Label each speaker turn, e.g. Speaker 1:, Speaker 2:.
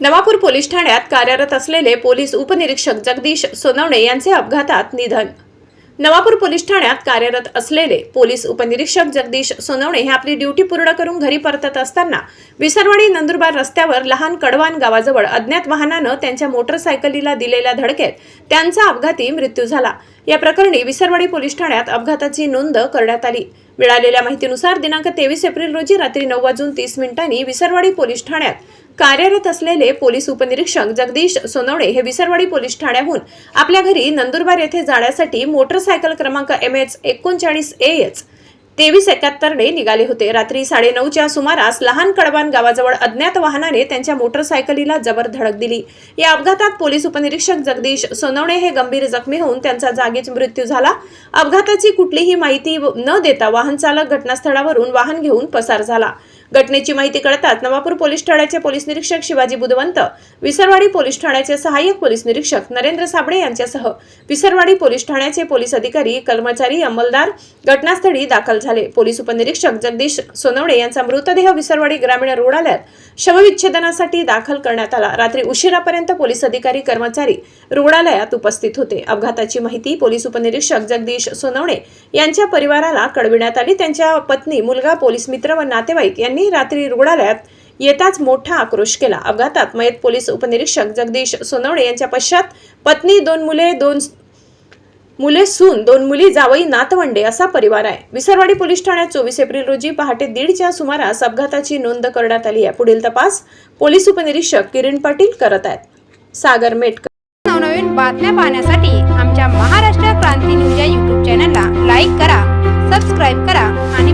Speaker 1: Navapur police ठाण्यात कार्यरत असलेले पोलीस उपनिरीक्षक जगदीश सोनवणे यांचे अपघातात निधन. नवापूर पोलीस ठाण्यात कार्यरत असलेले पोलीस उपनिरीक्षक जगदीश सोनवणे हे आपली ड्युटी पूर्ण करून घरी परतत असताना विसरवाडी नंदुरबार रस्त्यावर लहान कडवान गावाजवळ अज्ञात वाहनानं त्यांच्या मोटरसायकलीला दिलेल्या धडकेत त्यांचा अपघाती मृत्यू झाला. या प्रकरणी विसरवाडी पोलीस ठाण्यात अपघाताची नोंद करण्यात आली. मिळालेल्या माहितीनुसार दिनांक तेवीस एप्रिल रोजी रात्री नऊ वाजून तीस मिनिटांनी विसरवाडी पोलीस ठाण्यात कार्यरत असलेले पोलीस उपनिरीक्षक जगदीश सोनवणे हे विसरवाडी पोलीस ठाण्याहून आपल्या घरी नंदुरबार येथे जाण्यासाठी मोटरसायकल क्रमांक एम एच एकोणचाळीस ए एच तेवीस एकाहत्तरने निघाले होते. रात्री साडेनऊच्या सुमारास लहान कडवान गावाजवळ अज्ञात वाहनाने त्यांच्या मोटरसायकलीला जबर धडक दिली. या अपघातात पोलीस उपनिरीक्षक जगदीश सोनवणे हे गंभीर जखमी होऊन त्यांचा जागीच मृत्यू झाला. अपघाताची कुठलीही माहिती न देता वाहन चालक घटनास्थळावरून वाहन घेऊन पसार झाला. घटनेची माहिती कळताच नवापूर पोलीस ठाण्याचे पोलीस निरीक्षक शिवाजी बुधवंत विसरवाडी पोलीस ठाण्याचे सहाय्यक पोलीस निरीक्षक नरेंद्र साबळे यांच्यासह विसरवाडी पोलीस ठाण्याचे पोलीस अधिकारी कर्मचारी अंमलदार घटनास्थळी दाखल झाले. पोलीस उपनिरीक्षक जगदीश सोनवणे यांचा मृतदेह विसरवाडी ग्रामीण रुग्णालयात शवविच्छेदनासाठी दाखल करण्यात आला. रात्री उशिरापर्यंत पोलीस अधिकारी कर्मचारी रुग्णालयात उपस्थित होते. अपघाताची माहिती पोलीस उपनिरीक्षक जगदीश सोनवणे यांच्या परिवाराला कळविण्यात आली. त्यांच्या पत्नी मुलगा पोलीस मित्र व नातेवाईक यांनी रात्री रुग्णालयात येताच मोठा आक्रोश केला. अपघातात मयत पोलीस उपनिरीक्षक जगदीश सोनवणे यांच्या पश्चात पत्नी दोन मुले दोन मुले सून दोन मुली जावई नातवंडे असा परिवार आहे. विसरवाडी पोलीस ठाण्यात चोवीस एप्रिल रोजी पहाटे दीडच्या सुमारास अपघाताची नोंद करण्यात आली आहे. पुढील तपास पोलीस उपनिरीक्षक किरण पाटील करत आहेत. सागर मेटकर.
Speaker 2: नवनवीन बातम्या पाहण्यासाठी आमच्या महाराष्ट्र क्रांती न्यूज या युट्यूब चॅनलला लाईक करा सबस्क्राईब करा आणि